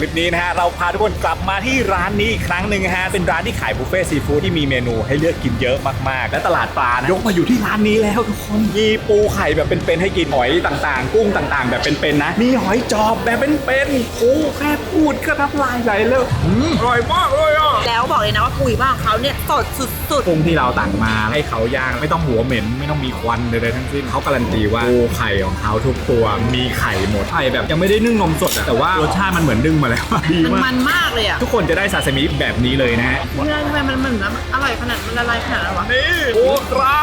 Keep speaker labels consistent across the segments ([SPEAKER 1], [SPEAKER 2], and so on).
[SPEAKER 1] คลิปนี้นะฮะเราพาทุกคนกลับมาที่ร้านนี้อีกครั้งหนึ่งฮะเป็นร้านที่ขายบุฟเฟ่ต์ซีฟู้ดที่มีเมนูให้เลือกกินเยอะมากๆ และตลาดปลานะยกมาอยู่ที่ร้านนี้แล้วทุกคนมีปูไข่แบบเป็นๆให้กินหอยต่างๆ กุ้งต่างๆ แบบเป็นๆนะ มีหอยจอบแบบเป็นๆโอ้แค่พูดก็น้ำลายไหลเลยอืมอร่อยมากเลยอะ
[SPEAKER 2] แล้วบอกเลยนะว่าปุ๋ยบ้างเขาเนี่ย สดสุด
[SPEAKER 1] กุ้งที่เราตักมาให้เขาย่างไม่ต้องหัวเหม็น ไม่ต้องมีควันใดๆทั้งสิ้นเขาการันตีว่าปูไข่ของเขาทุกตัวมีไข่หมดไข่แบบยังไม่ได้นึ่งนมสดอะแต่ว่ารสชาติมันเหมือนนึ่งมาแล้ว ดี
[SPEAKER 2] ๆ มัน
[SPEAKER 1] มาก
[SPEAKER 2] มันมากเลยอะ
[SPEAKER 1] ทุกคนจะได้ซาซิมิแบบนี้เลยนะฮะ
[SPEAKER 2] ทำไมทำไมมันมันมันอร่อยขนาดมันละลายขนาดนั้นวะ
[SPEAKER 1] นี่โอ้ตรา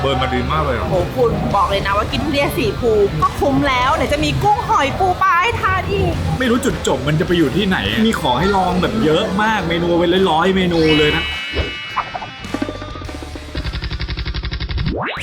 [SPEAKER 1] เบิร์นมาดีมากเลยอะ
[SPEAKER 2] โอ้โหคุณบอกเลยนะว่ากินทุเรียนสีภูก็คุ้มแล้วไหนจะมีกุ้งหอยปูปลาให้ทานอีก
[SPEAKER 1] ไม่รู้จุดจบมันจะไปอยู่ที่ไหนมีของให้ลองแบบเยอะมากเมนูเป็นร้อยๆเมนูเลยนะ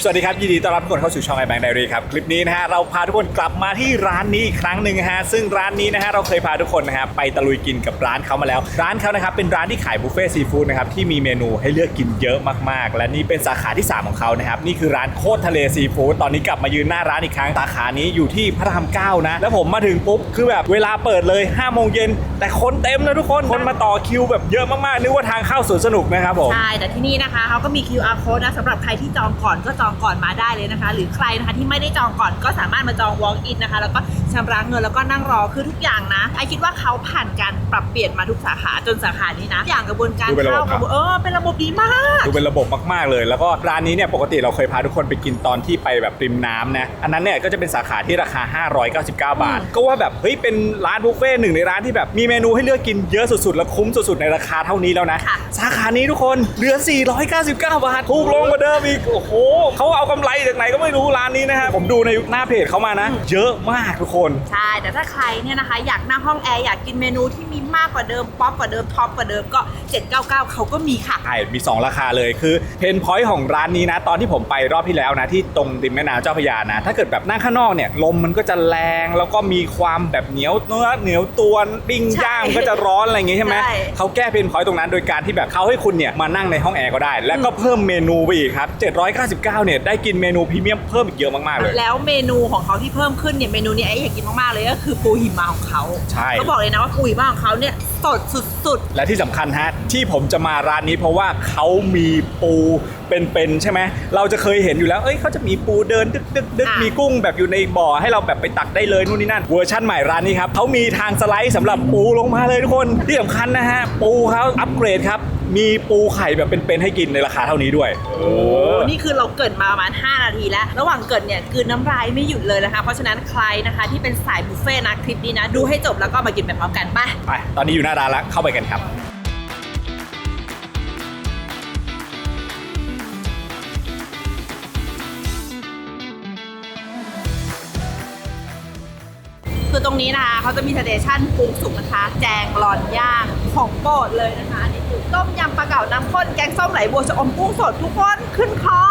[SPEAKER 1] สวัสดีครับ ยินดีต้อนรับทุกคนเข้าสู่ช่องไอแบงค์ไดอารี่ครับ คลิปนี้นะฮะเราพาทุกคนกลับมาที่ร้านนี้อีกครั้งหนึ่งฮะซึ่งร้านนี้นะฮะเราเคยพาทุกคนนะฮะไปตะลุยกินกับร้านเขามาแล้ว ร้านเขานะครับเป็นร้านที่ขายบุฟเฟ่ต์ซีฟู้ดนะครับที่มีเมนูให้เลือกกินเยอะมากๆ และนี่เป็นสาขาที่ 3 ของเขานะครับนี่คือร้านโคตรทะเลซีฟู้ดตอนนี้กลับมายืนหน้าร้านอีกครั้งสาขานี้อยู่ที่พระรามเก้านะแล้วผมมาถึงปุ๊บคือแบบเวลาเปิดเลย5้าโมงเย็นแต่คนเต็มนะทุกคนคนมาต่อคิวแบบเยอะมากๆนึกว่าทางเข้าสวนสนุกนะครับผม
[SPEAKER 2] ใช่แต่ที่นี่นะคะเขาก็มี QR code นะสำหรับใครที่จองก่อนก็จองก่อนมาได้เลยนะคะ หรือใครนะคะที่ไม่ได้จองก่อนก็สามารถมาจอง walk in นะคะ แล้วก็ชำระเงินแล้วก็นั่งรอคือทุกอย่างนะไอคิดว่าเขาผ่านการปรับเปลี่ยนมาทุกสาขาจนสาขานี้นะอย่างกระบวนการ
[SPEAKER 1] ดูเป็นระบบ
[SPEAKER 2] เข้ากระบวนเออเป็นระบบดีมาก
[SPEAKER 1] ดูเป็นระบบมากๆเลย แล้วก็ร้านนี้เนี่ยปกติเราเคยพาทุกคนไปกินตอนที่ไปแบบริมน้ำนะอันนั้นเนี่ยก็จะเป็นสาขาที่ราคา 599 บาท ก็ว่าแบบเฮ้ยเป็นร้านบุฟเฟ่ต์หนึ่งในร้านที่แบบมีเมนูให้เลือกกินเยอะสุดๆ และคุ้มสุดๆ ในราคาเท่านี้แล้วนะ
[SPEAKER 2] ค่ะ
[SPEAKER 1] สาขานี้ทุกคนเหลือ 499 บาทถูกลงกว่าเดิมอีก โอ้โหเขาเอากำไรจากไหนก็ไม่รู้ร้านนี้นะฮะผมดูในหน้าเพจเขามานะ เยอะมากทุกคน
[SPEAKER 2] ใช่ แต่ถ้าใครเนี่ยนะคะ อยากนั่งห้องแอร์อยากกินเมนูที่มีมากกว่าเดิมป๊อปกว่าเดิมท็อปกว่าเดิมก็ 799 เขาก็มีค่ะ
[SPEAKER 1] ใช่ มี 2 ราคาเลยคือเพนพอยต์ของร้านนี้นะ ตอนที่ผมไปรอบที่แล้วนะ ที่ตรงริมแม่น้ำเจ้าพระยานะ ถ้าเกิดแบบนั่งข้างนอกเนี่ยลมมันก็จะแรงแล้วก็มีความแบบเหนียวเนื้อเหนียวตัวปิ้ง
[SPEAKER 2] ใช่
[SPEAKER 1] ย่างก็จะร้อนอะไรอย่างงี้ใช่ไหม
[SPEAKER 2] ใช่
[SPEAKER 1] เขาแก้เพนพอยต์ตรงนั้นโดยการที่แบบเขาให้คุณเนี่ยมานั่งในห้องแอร์ก็ได้ แล้วก็เพิ่มเมนูไปอีกครับ799เนี่ยได้กินเมนูพรีเมียมเพิ่มอีกเยอะมากๆเลย
[SPEAKER 2] แล้วเมนูของเขาที่เพิ่มขึ้นเนี่ยเมนูนี้ไอ้อยากกินมากๆเลยก็คือปูหิมะของเขา
[SPEAKER 1] ใช่
[SPEAKER 2] ก็บอกเลยนะว่าปูหิมะของเขาเนี่ยสดสุด
[SPEAKER 1] และที่สำคัญฮะที่ผมจะมาร้านนี้เพราะว่าเขามีปูเป็นๆใช่ไหมเราจะเคยเห็นอยู่แล้วเอ้ยเขาจะมีปูเดินดึกดึกดึก
[SPEAKER 2] อะ
[SPEAKER 1] มีกุ้งแบบอยู่ในบ่อให้เราแบบไปตักได้เลยนู่นนี่นั่นเวอร์ชั่นใหม่ร้านนี้ครับเขามีทางสไลด์สำหรับปูลงมาเลยทุกคนที่สำคัญนะฮะปูเขาอัปเกรดครับ มีปูไข่แบบเป็นๆให้กินในราคาเท่านี้ด้วย โอ้
[SPEAKER 2] ๆนี่คือเราเกิดมาประมาณ 5 นาทีแล้ว ระหว่างเกิดเนี่ยคือน้ำลายไม่หยุดเลยนะคะ เพราะฉะนั้นใครนะคะที่เป็นสายบุฟเฟ่ต์นะคลิปนี้นะ ดูให้จบแล้วก็มากินไปพร้อมกันไป
[SPEAKER 1] ไปตอนนี้อยู่หน้าร้านแล้วเข้าไปกันครับ
[SPEAKER 2] ตรงนี้นะคะเขาจะมีสเตชันปรุงสุกนะคะ แจงรอนย่างของโปรดเลยนะคะนี่คือต้มยำปลาเก๋าน้ำข้นแกงส้มไหลบัวชะอมกุ้งสดทุกคนขึ้นคอ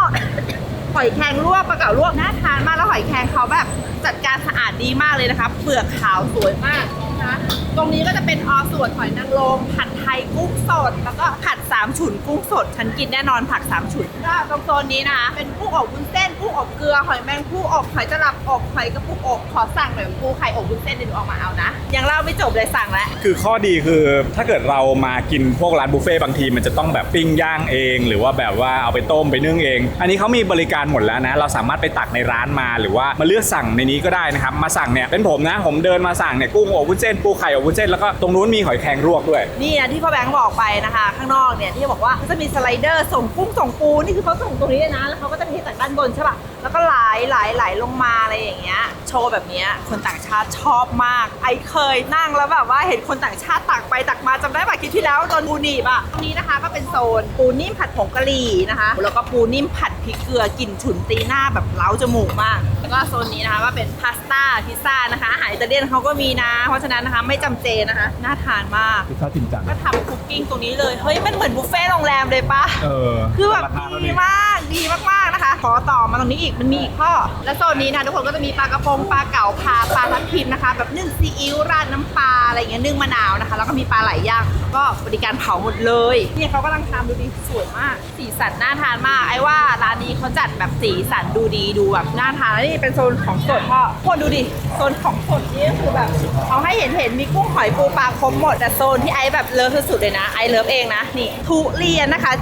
[SPEAKER 2] หอยแครงลวกปลาเก๋าลวกน่าทานมากแล้วหอยแครงเขาแบบจัดการสะอาดดีมากเลยนะคะเปลือกขาวสวยมากนะตรงนี้ก็จะเป็นออส่วนหอยนางรมผัดไทยกุ้งสด แล้วก็ผัดสามฉุนกุ้งสดฉันกินแน่นอนผักสามฉุนก็ตรงโซนนี้นะคะเป็นกุ้งอบวุ้นเส้นกุ้งอบเกลือหอยแมงผู้อบหอยตลับอบหอยกระปุกอบขอสั่งหน่อยปูไข่อบวุ้นเส้นเดี๋ยวออกมาเอานะยังเล่าไม่จบเลยสั่งแล้ว
[SPEAKER 1] คือข้อดีคือถ้าเกิดเรามากินพวกร้านบุฟเฟ่บางทีมันจะต้องแบบปิ้งย่างเอง หรือว่าแบบว่าเอาไปต้มไปนึ่งเอง อันนี้เขามีบริการหมดแล้วนะเราสามารถไปตักในร้านมาหรือว่ามาเลือกสั่งในนี้ก็ได้นะครับมาสั่งเนี่ยเป็นผมนะ ผมเดินมาสั่งเนี่ยกุ้งอบวุ้นเส้นปูไข่อบวุ้นเส้นแล้วก็ตรงนู้นมีหอยแครงลวกด้วย
[SPEAKER 2] นี่นะที่พ่อแบงค์บอกไปนะคะ ข้างนอกเนี่ยที่บอกว่าเขาจะมีสไลเดอร์ส่งกุ้งส่งปูนี่คือเขาส่งตรงนี้เลยนะแล้วเขาก็จะเทจากด้านบนใช่ป่ะแล้วก็ไหลไหลไหลลงมาอะไรอย่างเงี้ยโชว์แบบเนี้ยคนต่างชาติชอบมาก ไอเคยนั่งแล้วแบบว่าเห็นคนต่างชาติตักไปตักมาจำได้ป่ะคลิปที่แล้วโดนปูนีบอะตรงนี้นะคะก็เป็นโซนปูนิ่มผัดผงกะหรี่นะคะ แล้วก็ปูนิ่มผัดพริกเกลือกลิ่นฉุนตีหน้าแบบเล้าจมูกมาก แล้วก็โซนนี้นะคะก็เป็นพาสต้าพิซซ่านะคะอาหารอิตาเลียนเขาก็มีนะ เพราะฉะนั้นนะคะไม่จำเจนะคะ น่าทานมาก
[SPEAKER 1] พิซซ่าจริงจัง
[SPEAKER 2] ก็ทำคุกกิ้งตรงนี้เลย เฮ้ย มันเหมือนบุฟเฟ่ต์โรงแรมเลยปะ
[SPEAKER 1] เออ
[SPEAKER 2] คือแบบดีมาก ดีมากๆนะคะ ขอต่อมาตรงนี้อีกมันมีอีกข้อ และโซนนี้นะทุกคนก็จะมีปลากระพงปลาเก๋าปลาปลาทับทิมนะคะ แบบนึ่งซีอิ๊วราดน้ำปลาอะไรเงี้ยนึ่งมะนาวนะคะ แล้วก็มีปลาไหลย่างก็บริการเผาหมดเลยนี่เขากำลังทำดูดีสวยมาก สีสันน่าทานมาก ไอ้ว่าร้านนี้เขาจัดแบบสีสันดูดีดูแบบน่าทานแล้วนี่เป็นโซนของสดพ่อคนดูดิโซนของสดนี่คือแบบเอาให้เห็นเห็นมีกุ้งหอยปูปลาครบหมดแต่โซนที่ไอ้แบบเลิฟสุดๆเลยนะไอ้เลิฟเองนะนี่ทุเรียนนะคะ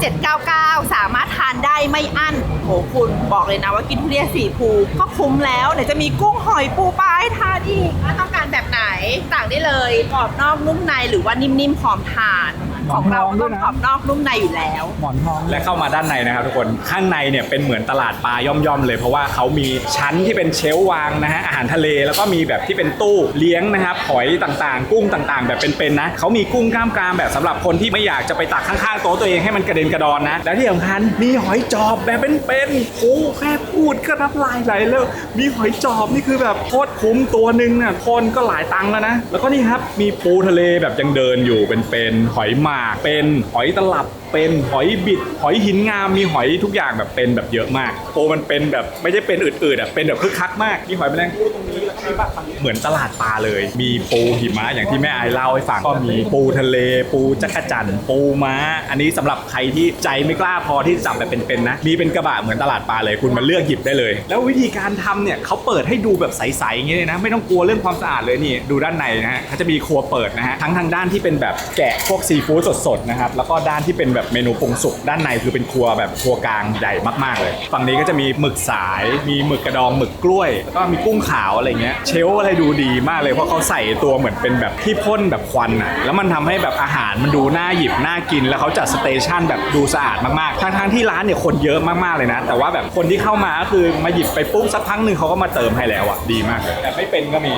[SPEAKER 2] 799 สามารถทานได้ไม่อั้นโหคุณบอกเลยนะว่ากินทุเรียนสีภูก็คุ้มแล้วเดี๋ยวจะมีกุ้งหอยปูปลาให้ทานอีกถ้าต้องการแบบไหนสั่งได้เลยกรอบนอกนุ่มในหรือว่านิ่มๆพร้อมทาน ของเราก็ต้องกรอบนอกนุ่มในอยู่แล้ว
[SPEAKER 1] หมอนทองและเข้ามาด้านในนะครับทุกคนข้างในเนี่ยเป็นเหมือนตลาดปลาย่อมๆเลย เพราะว่าเขามีชั้นที่เป็นเชลฟ์วางนะฮะอาหารทะเลแล้วก็มีแบบที่เป็นตู้เลี้ยงนะครับหอยต่างๆ กุ้งต่างๆ แบบเป็นๆนะเขามีกุ้งกล้ามกรามแบบสำหรับคนที่ไม่อยากจะไปตักข้างๆโต๊ะตัวเองให้มันกระเด็นกระดอนนะและที่สำคัญมีหอยจอบแบบเป็นๆโอ้แค่พูดก็น้ำลายไหลแล้วมีหอยจอบนี่คือแบบโคตรคุ้มตัวหนึ่งเนี่ยคนก็หลายตังค์แล้วนะแล้วก็นี่ครับมีปูทะเลแบบยังเดินอยู่เป็นๆหอยหมากเป็นหอยตลับ เป็นหอยบิดหอยหินงามมีหอยทุกอย่างแบบเป็นแบบเยอะมากโตมันเป็นแบบไม่ใช่เป็นอืดๆอะเป็นแบบคึกคักมากมีหอยแมลงภู่ตรงนี้แล้วก็มีบ้างเหมือนตลาดปลาเลย มีปูหิมะอย่างที่แม่ไอายเล่าให้ฟังก็มีปูทะเล ปูจักรจั่นปูม้า อันนี้สำหรับใครที่ใจไม่กล้าพอที่จะจับแบบเป็นๆนะมีเป็นกระบะเหมือนตลาดปลาเลยคุณมาเลือกหยิบได้เลย แล้ววิธีการทำเนี่ยเขาเปิดให้ดูแบบใสๆอย่างเงี้ยเลยนะไม่ต้องกลัวเรื่องความสะอาดเลยนี่ดูด้านในนะฮะเขาจะมีครัวเปิดนะฮะทั้งทางด้านที่เป็นแบบแกะพวกซีฟู้ดสดๆนะครับแล้วก็ด้านที่เป็นแบบเมนูปรุงสุกด้านในคือเป็นครัวแบบครัวกลางใหญ่มากๆเลยฝั่งนี้ก็จะมีหมึกสาย มีหมึกกระดองหมึกกล้วยแล้วก็มีกุ้งขาวอะไรเงี้ยเชลฟ์อะไรดูดีมากเลยเพราะเขาใส่ตัวเหมือนเป็นแบบที่พ่นแบบควันอะแล้วมันทำให้แบบอาหารมันดูน่าหยิบน่ากิน แล้วเขาจัดสเตชันแบบดูสะอาดมากๆทั้งๆที่ร้านเนี่ยคนเยอะมากๆเลยนะ แต่ว่าแบบคนที่เข้ามาก็คือมาหยิบไปปุ๊บสักพักหนึ่งเขาก็มาเติมให้แล้วอะดีมากเลยแต่ไม่เป็นก็มี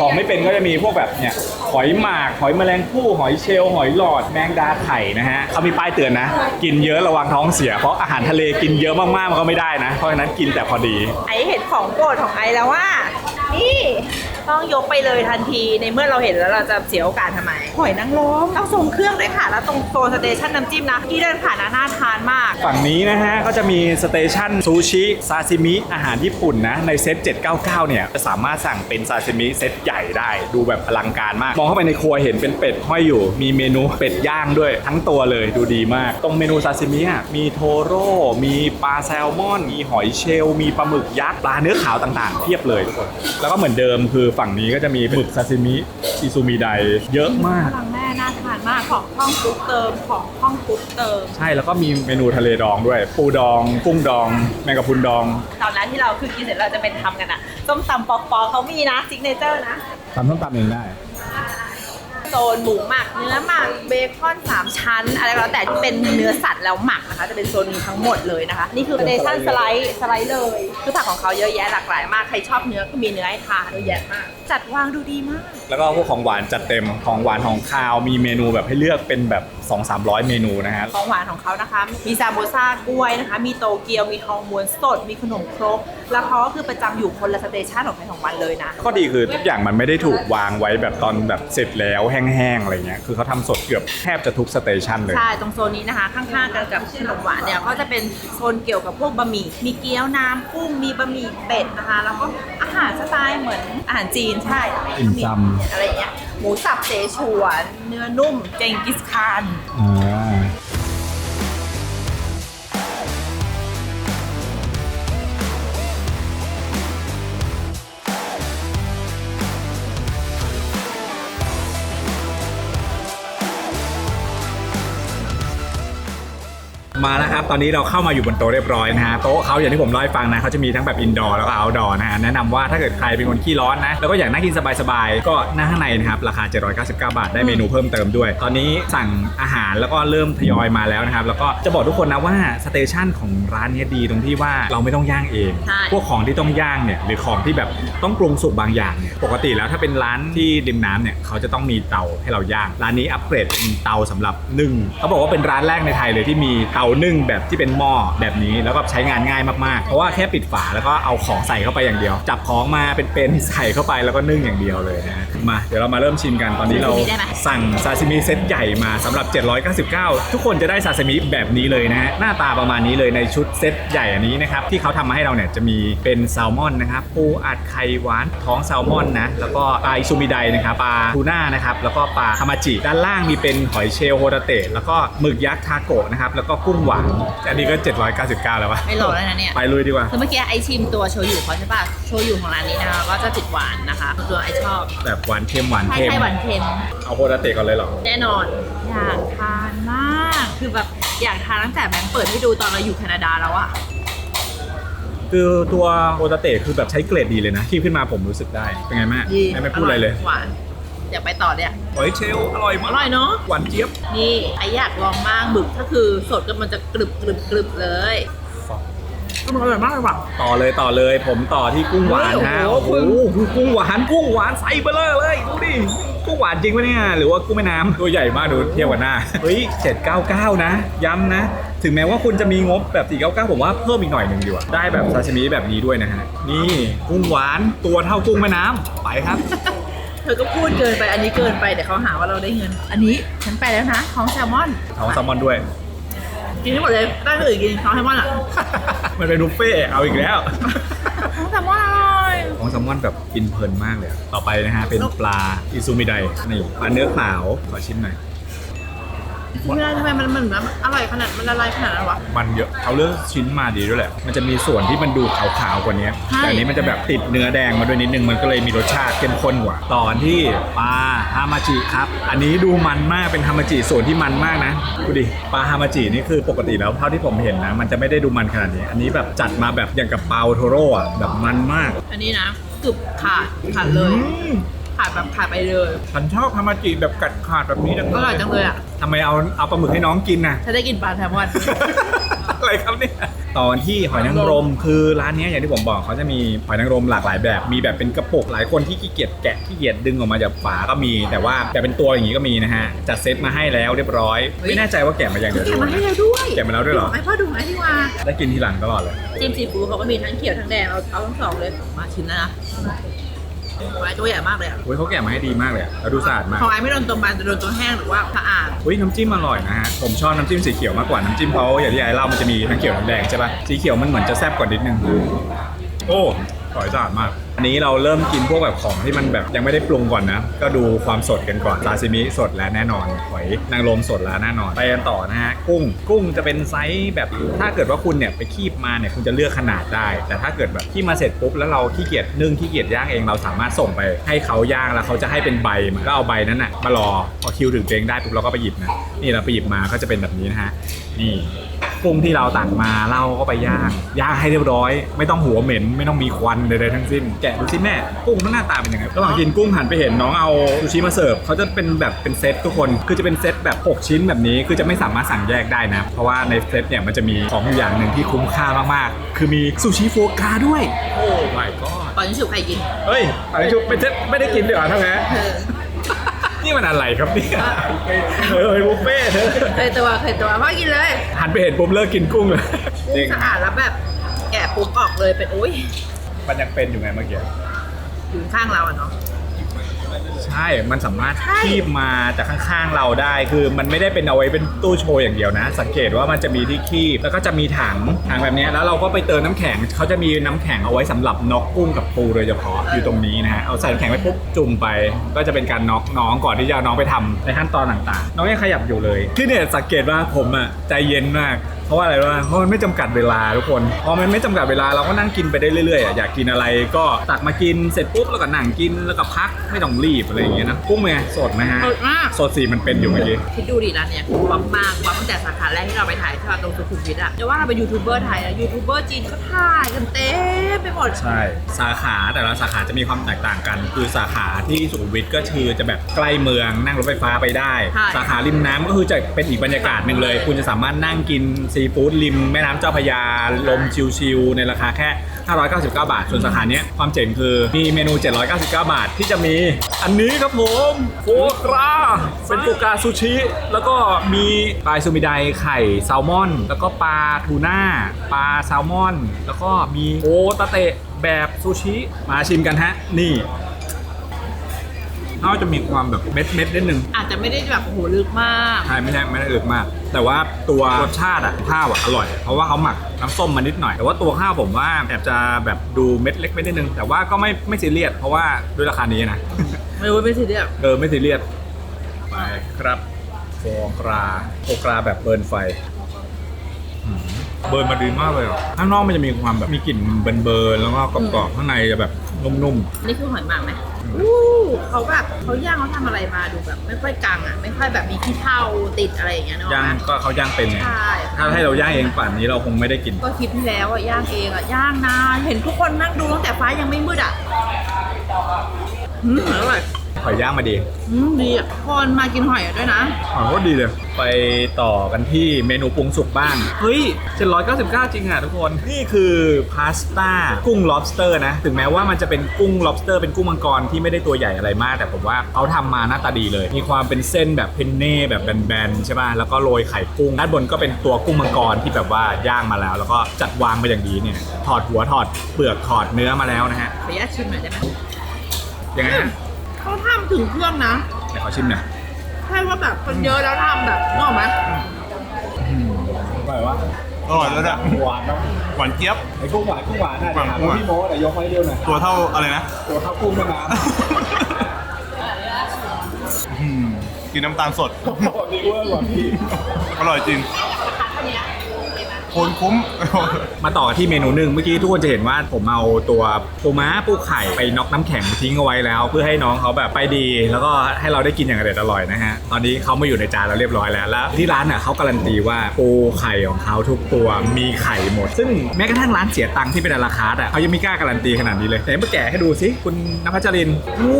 [SPEAKER 1] ของไม่เป็นก็จะมีพวกแบบเนี่ยหอยหมากหอยแมลงภู่หอยเชลล์หอยหลอดแมงดาไข่นะฮะเขามีป้ายเตือนนะ กินเยอะระวังท้องเสีย เพราะอาหารทะเลกินเยอะมากๆมันก็ไม่ได้นะ เพราะฉะนั้นกินแต่พอดี
[SPEAKER 2] ไอเห็นของโปรดของไอแล้วว่า นี่ ต้องยกไปเลยทันทีในเมื่อเราเห็นแล้วเราจะเสียโอกาสทำไมหอยนางรมต้องส่งเครื่องเลยค่ะ แล้วตรงโซนสเตชันน้ำจิ้มนะที่เดินผ่านนะน่าทานมาก
[SPEAKER 1] ฝั่งนี้นะฮะก็จะมีสเตชันซูชิ ซาซิมิ อาหารญี่ปุ่นนะ ในเซต 799 เนี่ยจะสามารถสั่งเป็นซาซิมิเซตใหญ่ได้ ดูแบบอลังการมาก มองเข้าไปในครัวเห็นเป็นเป็ดห้อยอยู่ มีเมนูเป็ดย่างด้วยทั้งตัวเลยดูดีมาก ตรงเมนูซาซิมิอะมีโทโร่มี ปลาแซลมอน มีหอยเชลล์มีปลาหมึกยักษ์ปลาเนื้อขาวต่างๆเพียบเลยทุกคนแล้วก็เหมือนเดิมคือฝั่งนี้ก็จะมีหมึกซาซิมิอิซูมิไดเยอะมาก
[SPEAKER 2] พลังแม่น่าทานมากของห้องฟุกเติมของห้องฟุกเติม
[SPEAKER 1] ใช่แล้วก็มีเมนูทะเลดองด้วย ปูดอง กุ้งดอง แมงกะพรุนดอง
[SPEAKER 2] ตอนนั้นที่เราคือกินเสร็จเราจะเป็นทำกันอะส้มตำปอกปอเขามีนะซิกเนเจอร์นะ
[SPEAKER 1] ทำส้มตำเองได้
[SPEAKER 2] โซนหมูหมัก เนื้อหมักเบคอนสามชั้น อะไรก็แล้วแต่ที่เป็นเนื้อสัตว์แล้วหมักนะคะ จะเป็นโซนนี้ทั้งหมดเลยนะคะ นี่คือสเตชันสไลด์สไลด์เลยคือผักของเขาเยอะแยะหลากหลายมากใครชอบเนื้อก็มีเนื้อให้ทานเยอะแยะมาก จัดวางดูดีมาก
[SPEAKER 1] แล้วก็พวกของหวานจัดเต็มของหวานของคาวมีเมนูแบบให้เลือกเป็นแบบ 2 3 0 0 เมนูนะฮะ
[SPEAKER 2] ของหวานของเขานะคะ มีซาโมซากล้วยนะคะ มีโตเกียว มีทองม้วนสด มีขนมครก แล้วเขาก็คือประจำอยู่คนละสเตชันของใครของมันเลยนะ
[SPEAKER 1] ข้อดีคือทุกอย่างมันไม่ได้ถูกวางไว้แบบตอนแบบเสร็จแล้วแห้งๆอะไรเงี้ยคือเขาทำสดเกือบแทบจะทุกสเตชันเลย
[SPEAKER 2] ใช่ ตรงโซนนี้นะคะ ข้างๆกันกับขนมหวานเนี่ยก็จะเป็นโซนเกี่ยวกับพวกบะหมี่ มีเกี๊ยวน้ำกุ้ง มีบะหมี่เป็ดนะคะ แล้วก็อาหารสไตล์เหมือนอาหารจีนใช่
[SPEAKER 1] ติ่มซำ
[SPEAKER 2] อะไรอย่างเงี้ยห มูสับเสฉวน เนื้อนุ่มเจงกิสคาน
[SPEAKER 1] อ๋อ มาแล้วครับ ตอนนี้เราเข้ามาอยู่บนโต๊ะเรียบร้อยนะฮะ โต๊ะเขาอย่างที่ผมเล่าให้ฟังนะเขาจะมีทั้งแบบอินดอร์แล้วก็เอาท์ดอร์นะฮะ แนะนำว่าถ้าเกิดใครเป็นคนขี้ร้อนนะ แล้วก็อยากนั่งกินสบายๆ ก็นั่งข้างในนะครับ ราคา 799 บาท ได้เมนูเพิ่มเติมด้วย ตอนนี้สั่งอาหารแล้วก็เริ่มทยอยมาแล้วนะครับ แล้วก็จะบอกทุกคนนะว่าสเตชันของร้านเนี้ยดีตรงที่ว่าเราไม่ต้องย่างเอง
[SPEAKER 2] ใช่
[SPEAKER 1] พวกของที่ต้องย่างเนี่ยหรือของที่แบบต้องปรุงสุกบางอย่างเนี่ย ปกติแล้วถ้าเป็นร้านที่ริมน้ำเนี่ยเขาจะต้องมีเตาให้เราย่าง ร้านนี้อัปเกรดเป็นเตาสำหรับนึ่งเขาบอกว่าเป็นร้านแรกในไทยเลยที่มีเตาเตานึ่งแบบที่เป็นหม้อแบบนี้แล้วก็ใช้งานง่ายมากๆ เพราะว่าแค่ปิดฝาแล้วก็เอาของใส่เข้าไปอย่างเดียว จับของมาเป็นๆใส่เข้าไปแล้วก็นึ่งอย่างเดียวเลยนะมาเดี๋ยวเรามาเริ่มชิมกันตอนนี้เรา
[SPEAKER 2] ซาซิมิได้ไหม
[SPEAKER 1] สั่งซาซิมิเซตใหญ่มาสำหรับ 799 ทุกคนจะได้ซาซิมิแบบนี้เลยนะฮะหน้าตาประมาณนี้เลยในชุดเซตใหญ่อันนี้นะครับที่เขาทำมาให้เราเนี่ยจะมีเป็นแซลมอนนะครับปูอัดไข่หวานท้องแซลมอนนะแล้วก็ปลาอิซูมิไดนะครับปลาทูน่านะครับแล้วก็ปลาฮามาจิด้านล่างมีเป็นหอยเชลล์โฮตาเตะแล้วก็หมึกยักษ์ทาโกะนะครับแล้วก็กุ้งหวาน อันนี้ก็ 799 แล้ววะ
[SPEAKER 2] ไม่โหลแล้วนะเนี่ย
[SPEAKER 1] ไปลุยดีกว่า
[SPEAKER 2] คือเมื่อกี้ไอชิมตัวโชยุเขาใช่ป่ะ โชยุของร้านนี้นะคะก็จะติดหวานนะคะตัวไอชอบ
[SPEAKER 1] แบบหวานเค็มหวาน
[SPEAKER 2] ใช่
[SPEAKER 1] เค็ม
[SPEAKER 2] ใช่หวานเค็ม
[SPEAKER 1] เอาโฮตาเตะก่อนเลยเหรอ
[SPEAKER 2] แน่นอน อยากทานมาก คือแบบอยากทานตั้งแต่แบงค์เปิดให้ดูตอนเราอยู่แคนาดาแล้วอะ
[SPEAKER 1] คือตัวโฮตาเตะคือแบบใช้เกรดดีเลยนะที่ขึ้นมาผมรู้สึกได้ เป็นไงแม่
[SPEAKER 2] ดี
[SPEAKER 1] แม่ไม่พูดอะไรเลย
[SPEAKER 2] หวานอยากไปต่อเนี่ย
[SPEAKER 1] หอยเชลล์อร่อย
[SPEAKER 2] อ
[SPEAKER 1] มาก
[SPEAKER 2] ร่อยเนาะ
[SPEAKER 1] หวานเจี๊ยบ
[SPEAKER 2] นี่ไออยากลองมากหมึกถ้าคือสดก็มันจะกรึบกรึบกรึบเลยมันอร่อยมากเลยว่ะ
[SPEAKER 1] ต่อเลยต่อเลย ผมต่อที่กุ้งหวานฮะ
[SPEAKER 2] โอ้
[SPEAKER 1] โอ้
[SPEAKER 2] โห
[SPEAKER 1] โหคือกุ้งหวานกุ้งหวานใส่เบลอเลยดูดิกุ้งหวานจริงปะเนี่ยหรือว่ากุ้งแม่น้ำตัวใหญ่มากดูเทียบกับหน้าเฮ้ย799 นะ ย้ำนะ ถึงแม้ว่าคุณจะมีงบแบบ 499 ผมว่าเพิ่มอีกหน่อยหนึ่งดีกว่าได้แบบซาชิมิแบบนี้ด้วยนะฮะนี่กุ้งหวานตัวเท่ากุ้งแม่น้ำไปครับ
[SPEAKER 2] เธอก็พูดเกินไปอันนี้เกินไปเดี๋ยวเขาหาว่าเราได้เงิน อันนี้ฉันไปแล้วนะท้องแซลมอน
[SPEAKER 1] เอาแซลมอนด้วย
[SPEAKER 2] กินให้หมดเลยได้คนอื่นกินท้องแซลมอนอะ
[SPEAKER 1] มันเป็นบุฟเฟ่ต์เอาอีกแล้ว
[SPEAKER 2] ท้องแซลมอนอร่อย
[SPEAKER 1] ของแซลมอนแบบกินเพลินมากเลยอะต่อไปนะฮะเป็นปลาอิซูมิไดนี่ปลาเนื้อขาวขอชิมหน่อย
[SPEAKER 2] ไม่ได้ทำไมมันเหมือนแบบอร่อยขนาดมันละลายขนาดนั้นวะ
[SPEAKER 1] มันเยอะเขาเลือกชิ้นมาดีด้วยแหละ มันจะมีส่วนที่มันดูขาวๆกว่านี้
[SPEAKER 2] ใช่
[SPEAKER 1] แต่อันนี้มันจะแบบติดเนื้อแดงมาด้วยนิดนึง มันก็เลยมีรสชาติเข้มข้นกว่า ตอนที่ปลาฮามาจิครับ อันนี้ดูมันมากเป็นฮามาจิส่วนที่มันมากนะดูดิ ปลาฮามาจินี่คือปกติแล้วเท่าที่ผมเห็นนะ มันจะไม่ได้ดูมันขนาดนี้ อันนี้แบบจัดมาแบบอย่างกับเปาโทโร่อะแบบมันมาก
[SPEAKER 2] อันนี้นะกรึบขาดขาดเลย
[SPEAKER 1] อืม
[SPEAKER 2] ขาดแบบขาดไปเลย
[SPEAKER 1] ฉันชอบฮามาจิแบบกัดขาดแบบนี้จัง
[SPEAKER 2] อ
[SPEAKER 1] เล
[SPEAKER 2] ร่อย
[SPEAKER 1] ย
[SPEAKER 2] จังเลยอะ
[SPEAKER 1] ทำไมเอาเอาปลาหมึกให้น้องกินน่ะ
[SPEAKER 2] ถ้าได้กินปลาแซลมอน
[SPEAKER 1] อะไรครับเนี่ยตอนที่หอยนางรมคือร้านเนี้ยอย่างที่ผมบอกเขาจะมีหอยนางรมหลากหลายแบบ มีแบบเป็นกระปุกหลายคนที่ขี้เกียจแกะขี้เกียจดึงออกมาจากฝาก็มี แต่ว่าแต่เป็นตัวอย่างนี้ก็มีนะฮะจัดเซตมาให้แล้วเรียบร้อย
[SPEAKER 2] เฮ้ย
[SPEAKER 1] ไม่แน่ใจว่าแกะมาอย่างเดียว
[SPEAKER 2] แกะมาให้
[SPEAKER 1] ด้วย
[SPEAKER 2] เราด้วย
[SPEAKER 1] แกะมาแล้วด้วยเหรอ
[SPEAKER 2] ไอ้พ่อดูไหมที่ว่า
[SPEAKER 1] ได้กินทีหลังตลอดเลย
[SPEAKER 2] จิ้มซีฟู้ดเขาก็มีทั้งเขียวทั้งแดง เอาเอาทั้งสองเลยมาชิ้นนะนะ ไม้ตัวใหญ่มากเลยอะ
[SPEAKER 1] เฮ้ยเขาแกะมาให้ดีมากเลยอะแล้วดูสะอาดมาก
[SPEAKER 2] ของไอ้ไม่โดนตัวมันจะโดนตัวแห้งหรือว่าสะอาด
[SPEAKER 1] เฮ้ยน้ำจิ้มอร่อยนะฮะ ผมชอบน้ำจิ้มสีเขียวมากกว่า น้ำจิ้มเขาอย่างที่ไอ้เล่ามันจะมีทั้งเขียวทั้งแดงใช่ปะสีเขียวมันเหมือนจะแซ่บกว่านิดนึง โอ้หอยสะอาดมาก อันนี้เราเริ่มกินพวกแบบของที่มันแบบยังไม่ได้ปรุงก่อนนะ ก็ดูความสดกันก่อนซาซิมิสดแล้วแน่นอนหอยนางรมสดแล้วแน่นอน ไปกันต่อนะฮะกุ้งกุ้งจะเป็นไซส์แบบถ้าเกิดว่าคุณเนี่ยไปคีบมาเนี่ยคุณจะเลือกขนาดได้ แต่ถ้าเกิดแบบที่มาเสร็จปุ๊บแล้วเราขี้เกียจนึ่งขี้เกียจย่างเองเราสามารถส่งไปให้เขาย่างแล้วเขาจะให้เป็นใบมาก็เอาใบนั้นน่ะมารอพอคิวถึงเองได้ปุ๊บเราก็ไปหยิบนะนี่เราไปหยิบมาก็จะเป็นแบบนี้นะฮะนี่ กุ้งที่เราตักมาเราก็ไปย่างย่างให้เรียบร้อย ไม่ต้องหัวเหม็นไม่ต้องมีควันใดๆทั้งสิ้น แกะดูสิแม่กุ้งมันหน้าตาเป็นยังไงระหว่างกินกุ้งหันไปเห็นน้องเอาซูชิมาเสิร์ฟเขาจะเป็นแบบเป็นเซตทุกคนคือจะเป็นเซตแบบ 6 ชิ้นแบบนี้คือจะไม่สามารถสั่งแยกได้นะ เพราะว่าในเซตเนี่ยมันจะมีของอยู่อย่างหนึ่งที่คุ้มค่ามากๆ คือมีซูชิโฟกาด้วย โอ้ my god
[SPEAKER 2] ตอนนี้ฉุกใครกิน
[SPEAKER 1] เฮ้ยอันนี้ชุบเป็นเซตไม่ได้กินเดี๋ยวทั้งนั้น
[SPEAKER 2] เออ
[SPEAKER 1] นี่มันอะไรครับเนี่ยเฮ้ยเฮ้ยบุฟเฟ่ต์เถอะ
[SPEAKER 2] เคยตัวเคยตัวพ่อกินเลย
[SPEAKER 1] หันไปเห็นปุ๊บเลิกกินกุ้งเลย
[SPEAKER 2] กุ้งสะอาดแล้วแบบแกะปุ๊บออกเลยเป็นอุ้ย
[SPEAKER 1] มันยังเป็นอยู่ไงเมื่อกี้
[SPEAKER 2] อยู่ข้างเราอะเนาะ
[SPEAKER 1] ใช่ มันสามารถ
[SPEAKER 2] ใช่
[SPEAKER 1] คีบมาจากข้างๆเราได้ คือมันไม่ได้เป็นเอาไว้เป็นตู้โชว์อย่างเดียวนะ สังเกตว่ามันจะมีที่คีบ แล้วก็จะมีถัง ถังแบบเนี้ยแล้วเราก็ไปเติมน้ำแข็ง เขาจะมีน้ำแข็งเอาไว้สำหรับน็อกกุ้งกับปูโดยเฉพาะอยู่ตรงนี้นะฮะ เอาใส่น้ำแข็งไปปุ๊บจุ่มไป ก็จะเป็นการน็อกน้องก่อนที่จะเอาน้องไปทำในขั้นตอนต่างๆ น้องยังขยับอยู่เลยคือเนี่ยสังเกตว่าผมอะใจเย็นมาก เพราะว่าอะไรรู้ไหมเพราะมันไม่จำกัดเวลาทุกคนพอมันไม่จำกัดเวลาเราก็นั่งกินไปได้เรื่อยๆอะอยากกินอะไรก็ตักมากินเสร็จปุ๊บแล้วก็นั่งกินแล้วก็พักไม่ต้องรีบอะไรอย่างเงี้ยนะกุ้งเป็นไงสดไหมฮะ
[SPEAKER 2] สดมาก
[SPEAKER 1] สดสีมันเป็นอยู่เมื่อกี้
[SPEAKER 2] คิดดูดิร้านเนี่ยป๊อปมากป๊อปตั้งแต่สาขาแรกที่เราไปถ่ายที่เราตรงสุขุมวิทอะจะว่าเราเป็นยูทูบเบอร์ไทยอะยูทูบเบอร์จีนเขาถ่ายกันเต็มไปหมด
[SPEAKER 1] ใช่สาขาแต่ละสาขาจะมีความแตกต่างกัน คือสาขาที่สุขุมวิทก็คือจะแบบใกล้เมืองนั่งรถไฟฟ้าไปได้
[SPEAKER 2] ใช่
[SPEAKER 1] สาขาริมน้ำก็คือจะเป็นอีกบรรยากาศหนึ่งเลย คุณจะสามารถนั่งกินซีฟู้ดริมแม่น้ำเจ้าพระยา ลมชิวๆในราคาแค่ 599 บาท ส่วนสาขาเนี้ยความเจ๋งคือมีเมนู 799 บาทที่จะมี อันนี้ครับผมโฟกราเป็นโฟกราซูชิ แล้วก็มีปลาซูมิไดไข่แซลมอน แล้วก็ปลาทูน่าปลาแซลมอน แล้วก็มีโอตาเตะแบบซูชิมาชิมกันฮะนี่ น่าจะมีความแบบเม็ดเม็ดๆนิดนึง
[SPEAKER 2] อาจจะไม่ได้แบบโอ้โหลึกมาก
[SPEAKER 1] ใช่ไม่ได้ไม่ได้อึดมาก แต่ว่าตัวรสชาติอะข้าวอะอร่อย เพราะว่าเขาหมักน้ำส้มมานิดหน่อย แต่ว่าตัวข้าวผมว่าแอบจะแบบดูเม็ดเล็กไปนิดนึง แต่ว่าก็ไม่ไม่ซีเรียสเพราะว่าด้วยราคานี้นะ
[SPEAKER 2] ไม่รู้ไม่ซีเรียส
[SPEAKER 1] เออไม่ซีเรียสไปครับโฟกราโฟกราแบบเบิร์นไฟอืมเบิร์นมาดีมากเลยอะข้างนอกมันจะมีความแบบมีกลิ่นเบิร์นเบิร์นๆแล้วก็กรอบๆข้างในจะแบบนุ่ม
[SPEAKER 2] นี่คือหอยหมากไหม อู้เขาแบบเขาย่างเขาทำอะไรมาดูแบบ ไม่ค่อยกังอะ ไม่ค่อยแบบมีขี้เถ้าติดอะไรอย่างเงี้ยเนก
[SPEAKER 1] ๆ
[SPEAKER 2] อะ
[SPEAKER 1] ย่างก็เขาย่างเป็นไง
[SPEAKER 2] ใช่
[SPEAKER 1] ถ้าให้เราย่างเองป่านนี้เราคงไม่ได้กิน
[SPEAKER 2] ก็คลิปที่แล้วอะย่างเองอะย่างนานเห็นทุกคนนั่งดูตั้งแต่ฟ้ายังไม่มืดอะอืมอร่อย
[SPEAKER 1] หอยย่างมาดี
[SPEAKER 2] อืมดีอะคนมากินหอยด้วยนะ
[SPEAKER 1] อ๋อก็ดีเลย ไปต่อกันที่เมนูปรุงสุกบ้าง เฮ้ย 799 จริงอะทุกคน นี่คือพาสต้ากุ้ง lobster นะ ถึงแม้ว่ามันจะเป็นกุ้ง lobster เป็นกุ้งมังกรที่ไม่ได้ตัวใหญ่อะไรมาก แต่ผมว่าเขาทำมาหน้าตาดีเลย มีความเป็นเส้นแบบเพนเน่แบบแบนๆใช่ป่ะ แล้วก็โรยไข่กุ้ง ด้านบนก็เป็นตัวกุ้งมังกรที่แบบว่าย่างมาแล้ว แล้วก็จัดวางมาอย่างดีเนี่ย ถอดหัวถอดเปลือกถอดเนื้อมาแล้วนะฮะ
[SPEAKER 2] ขออนุญาตชิมหน่อยได้ไหม
[SPEAKER 1] ยังไงฮะ
[SPEAKER 2] เขาทำถึงเครื่องนะ
[SPEAKER 1] เดี๋ยวขอชิมหน่อย
[SPEAKER 2] ใช่ว่าแบบคนเยอะแล้วทำแบบนึกออกไหม
[SPEAKER 1] อร่อยวะ
[SPEAKER 3] อร่อยแล้วเนี่ย
[SPEAKER 1] หวานเนาะ
[SPEAKER 3] หวานเจี๊ยบ
[SPEAKER 1] ไอ้กุ้งหวานกุ้งหวานน่ะ
[SPEAKER 3] หวานกุ้งหวาน
[SPEAKER 1] พี่โม้แต่ยกมาให้ดูหน่อย
[SPEAKER 3] ตัวเท่าอะไรนะ
[SPEAKER 1] ตัวข้าวกุ้งแม่น้ำ
[SPEAKER 3] อืมกินน้ำตาลสด
[SPEAKER 1] บอกดีเวอร์กว่าพี่
[SPEAKER 3] อร่อยจริง โคนคุ้ม
[SPEAKER 1] มาต่อกันที่เมนูหนึ่งเมื่อกี้ทุกคนจะเห็นว่าผมเอาตัวปูม้าปูไข่ไปน็อกน้ำแข็งทิ้งเอาไว้แล้ว เพื่อให้น้องเขาแบบไปดี แล้วก็ให้เราได้กินอย่างอร่อยอร่อยนะฮะตอนนี้เขามาอยู่ในจานเราเรียบร้อยแล้วแล้วที่ร้านน่ะเขาการันตีว่าปูไข่ของเขาทุกตัวมีไข่หมด ซึ่งแม้กระทั่งร้านเสียตังค์ที่เป็นราคาอะเขายังไม่กล้าการันตีขนาดนี้เลยไหนมาแกะให้ดูสิคุณนภัชรินทร์
[SPEAKER 2] โอ้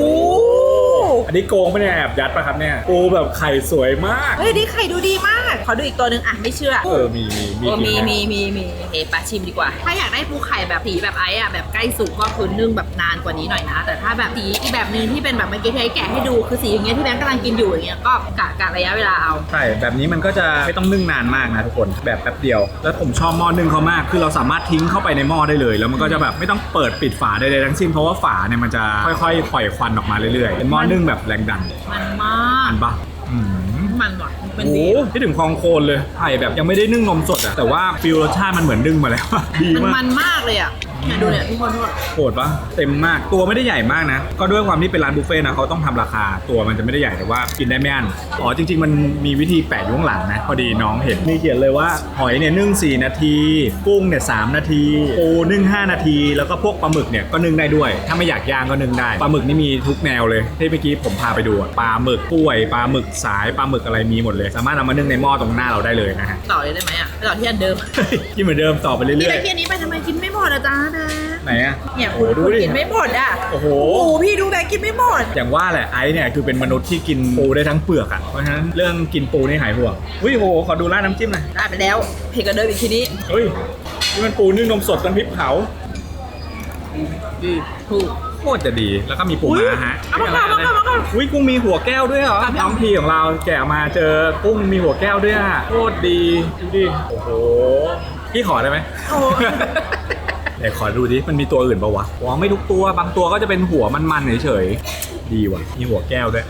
[SPEAKER 1] อันนี้โกงปะเนี่ยแอบยัดปะครับเนี่ยปูแบบไข่สวยมาก
[SPEAKER 2] เฮ้ยนี่ไข่ดูดีมาก ขอดูอีกตัวหนึ่งอะไม่เชื่อ
[SPEAKER 1] เออ มี มี
[SPEAKER 2] โอ้
[SPEAKER 1] จริ
[SPEAKER 2] มี
[SPEAKER 1] งนะ
[SPEAKER 2] มี มีมีเฮ้ปลาชิมดีกว่า ถ้าอยากได้ปูไข่แบบสีแบบไอ้อะแบบใกล้สุกก็คือนึ่งแบบนานกว่านี้หน่อยนะ แต่ถ้าแบบสีอีกแบบนึงที่เป็นแบบเมื่อกี้ที่ไอ้แกะให้ดูคือสีอย่างเงี้ยที่แบงค์กำลังกินอยู่อย่างเงี้ยก็กะกะระยะเวลาเอา
[SPEAKER 1] ใช่ แบบนี้มันก็จะไม่ต้องนึ่งนานมากนะทุกคน แบบแป๊บเดียว แล้วผมชอบหม้อนึ่งเขามาก คือเราสามารถทิ้งเข้าไปในหม้อได้เลย แล้วมันก็จะแบบไม่ต้องเปิดปิดฝาใดๆทั้งสิ้น เพราะว่าฝาเนี่ยมันจะค่อยๆปล่อยควันออกมาเรื่อยๆ เป็นหม้อนึ่งแบบแรงดัน
[SPEAKER 2] มันมาก
[SPEAKER 1] อันปะอืม
[SPEAKER 2] มันหวานมัน
[SPEAKER 1] โอ้
[SPEAKER 2] ดี
[SPEAKER 1] โหที่ถึงคลองโคนเลยไข่แบบยังไม่ได้นึ่งนมสดอะแต่ว่าฟิลรสชาติมันเหมือนนึ่งมาแล้วดี
[SPEAKER 2] มัน
[SPEAKER 1] มาก
[SPEAKER 2] มันมากเลยอะ เนี่ยดูเนี่ยทุกคนทุกคน
[SPEAKER 1] โหดปะเต็มมากตัวไม่ได้ใหญ่มากนะ ก็ด้วยความที่เป็นร้านบุฟเฟ่ต์นะเขาต้องทำราคาตัวมันจะไม่ได้ใหญ่แต่ว่ากินได้ไม่อั้นอ๋อจริง ๆ มันมีวิธีแปะอยู่ข้างหลังนะ พอดีน้องเห็นมีเขียนเลยว่าหอยเนี่ยนึ่ง4 นาที กุ้งเนี่ยสนาทีปูนึ่ง5นาที แล้วก็พวกปลาหมึกเนี่ยก็นึ่งได้ด้วย ถ้าไม่อยากย่างก็นึ่งได้ปลาหมึกนี่มีทุกแนวเลยที่เมื่อกี้ผมพาไปดูอะปลาหมึกกล้วยปลาหมึกสายปลาหมึกอะไรมีหมดเลย สามารถเอามานึ่งในหม้อตรงหน้าเราได้เลยนะฮะ
[SPEAKER 2] ต่อเลยได้ไหมอะไปต่อที่อันเดิม
[SPEAKER 1] กินเหมือนเดิมต่อไปเรื่
[SPEAKER 2] นี่
[SPEAKER 1] อ
[SPEAKER 2] ไป
[SPEAKER 1] ย
[SPEAKER 2] ที่อันนี้ไปทำไมกินไม่หมดอะจ้านะ
[SPEAKER 1] ๆไหนอะ
[SPEAKER 2] เนี่ย
[SPEAKER 1] โอ้
[SPEAKER 2] คุณ
[SPEAKER 1] โหดู
[SPEAKER 2] คุณ
[SPEAKER 1] ดิ
[SPEAKER 2] กินไม่หมดอะ
[SPEAKER 1] โอ้โห
[SPEAKER 2] โอ้โหพี่ดูแบงค์กินไม่หมด
[SPEAKER 1] อย่างว่าแหละไอซ์เนี่ยคือเป็นมนุษย์ที่กินปูได้ทั้งเปลือกอะ เพราะฉะนั้นเรื่องกินปูนี่หายห่วงอุ้ยโห ขอดูร้านน้ำจิ้มหน่อย
[SPEAKER 2] ได้ไปแล้วเพกกระเดิมอีกทีนี้
[SPEAKER 1] เฮ้ยนี่มันปูนึ่งนมสดกันพริกเผาดี
[SPEAKER 2] ถูก
[SPEAKER 1] โคตรจะดีแล้วก็มีปูม้าฮะ
[SPEAKER 2] เอามาก่อนเอามาก่อนเอามาก่อน
[SPEAKER 1] อุ้ยกุ้งมีหัวแก้วด้วยเหรอ
[SPEAKER 2] ครับ
[SPEAKER 1] น้องพีของเราแกะมาเจอกุ้งมีหัวแก้วด้วยอะโคตรดีดูดิโอ้โหพี่ขอได้ไหม
[SPEAKER 2] โอ้
[SPEAKER 1] เดี๋ ยวขอดูดิมันมีตัวอื่นปะวะอ๋อไม่ทุกตัวบางตัวก็จะเป็นหัวมันๆเฉยๆดีว่ะมีหัวแก้วด้วย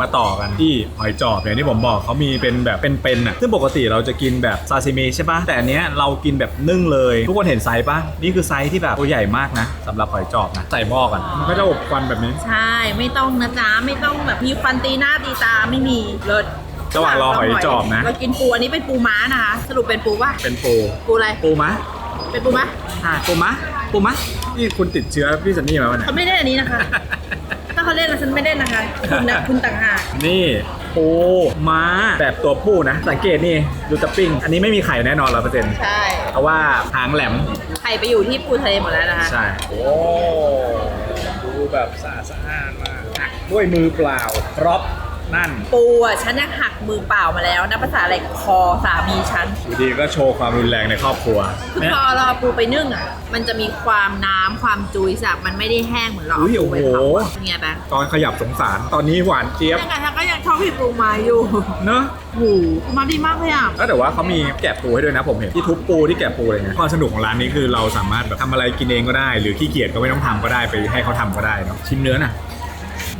[SPEAKER 1] มาต่อกันที่หอยจอบอย่างที่ผมบอกเขามีเป็นแบบเป็นๆอะซึ่งปกติเราจะกินแบบซาซิมิใช่ปะแต่อันเนี้ยเรากินแบบนึ่งเลย ทุกคนเห็นไซส์ปะนี่คือไซส์ที่แบบตัวใหญ่มากนะสำหรับหอยจอบนะใส่หม้อกันมันก็จะอบควันแบบนี้
[SPEAKER 2] ใช่ ไม่ต้องนะจ๊ะ ไม่ต้องแบบมีฟันตีหน้าตีตาไม่มีเลิศ
[SPEAKER 1] ระหว่างรอหอยจอบนะ
[SPEAKER 2] เรากินปูอันนี้เป็นปูม้านะคะ สรุปเป็นปูป่ะ
[SPEAKER 1] เป็นปู
[SPEAKER 2] ปูอะไร
[SPEAKER 1] ปูมะ
[SPEAKER 2] เป็นปูม้า
[SPEAKER 1] อ่าปูมะปูมะนี่คุณติดเชื้อพี่ซันนี่มาวันไหน
[SPEAKER 2] เขาไม่ได้อันนี้นะคะ ถ้าเขาเล่นนะฉันไม่เล่นนะคะ คุณนะคุณต่างหาก
[SPEAKER 1] นี่ปูม้าแบบตัวผู้นะ สังเกตนี่ดูตับปิ้ง อันนี้ไม่มีไข่แน่นอนร้อยเปอร์เซ็นต์
[SPEAKER 2] ใช่
[SPEAKER 1] เพราะว่าหางแหลม
[SPEAKER 2] ไข่ไปอยู่ที่ปูทะเลหมดแล้วนะคะ
[SPEAKER 1] ใช่โอ้ดูแบบสะอาดสะอ้านมากอะด้วยมือเปล่าพร็อพ นั่น
[SPEAKER 2] ปูอะฉันยังหักมือเปล่ามาแล้วนะภาษาอะไรคอสามีฉัน
[SPEAKER 1] อยู่ดีก็โชว์ความรุนแรงในครอบครัว
[SPEAKER 2] คือพอเราเอาปูไปนึ่งอะ มันจะมีความน้ำความจุยสับมันไม่ได้แห้งเหมือนเรา
[SPEAKER 1] อุ้
[SPEAKER 2] เอา
[SPEAKER 1] ย
[SPEAKER 2] ปูไป
[SPEAKER 1] โอ้
[SPEAKER 2] เผา
[SPEAKER 1] โห
[SPEAKER 2] อะเป็นไงแบงค์
[SPEAKER 1] ตอนขยับสงสารตอนนี้หวานเจี๊ยบ
[SPEAKER 2] ยังไงฉันก็ยังชอบพี่ปูมาอยู่
[SPEAKER 1] เนอะ
[SPEAKER 2] โหปูมาดีมากเลยอะ
[SPEAKER 1] ก็แต่ว่าเขามีแกะปูให้ด้วยนะผมเห็นที่ทุบปูที่แกะปูอะไรเงี้ยความสนุกของร้านนี้คือเราสามารถแบบทำอะไรกินเองก็ได้ หรือขี้เกียจก็ไม่ต้องทำก็ได้ไปให้เขาทำก็ได้เนาะชิมเนื้อน่ะ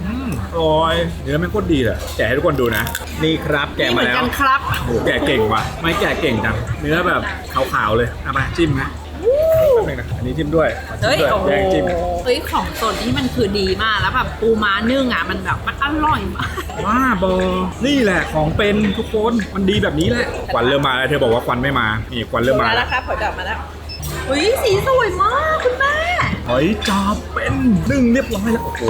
[SPEAKER 1] อืมอร่อยเนื้อมันโคตรดีเลยแกะให้ทุกคนดูนะ นี่ครับแกะ
[SPEAKER 2] นี่เห
[SPEAKER 1] มา
[SPEAKER 2] มือน
[SPEAKER 1] แล้ว
[SPEAKER 2] กันครับ
[SPEAKER 1] โอ้โหแกะเก่งว่ะ ไม่แกะเก่งจังเนื้อแบบขาวๆเลยเอามาจิ้มนะแป๊บนึงนะอันนี้จิ้มด้วย
[SPEAKER 2] เฮ้ย
[SPEAKER 1] จิ้ม
[SPEAKER 2] โอ้โห
[SPEAKER 1] ด้วยแยงจิ้ม
[SPEAKER 2] เฮ้ยของสดนี่มันคือดีมากแล้วแบบปูม้านึ่งอะมันแบบมันอร่อยมาก
[SPEAKER 1] ว้าบอนี่แหละของเป็นทุกคนมันดีแบบนี้แหละควันเริ่มมาแล้วเธอบอกว่าควันไม่มานี่ควันเริ่มมา
[SPEAKER 2] มาแล้วครับผลดอกมาแล้วเฮ้ยสีสวยมากคุณแม่
[SPEAKER 1] หอยจอบเป็นนึ่งเรียบร้อยแล้วโอ้โห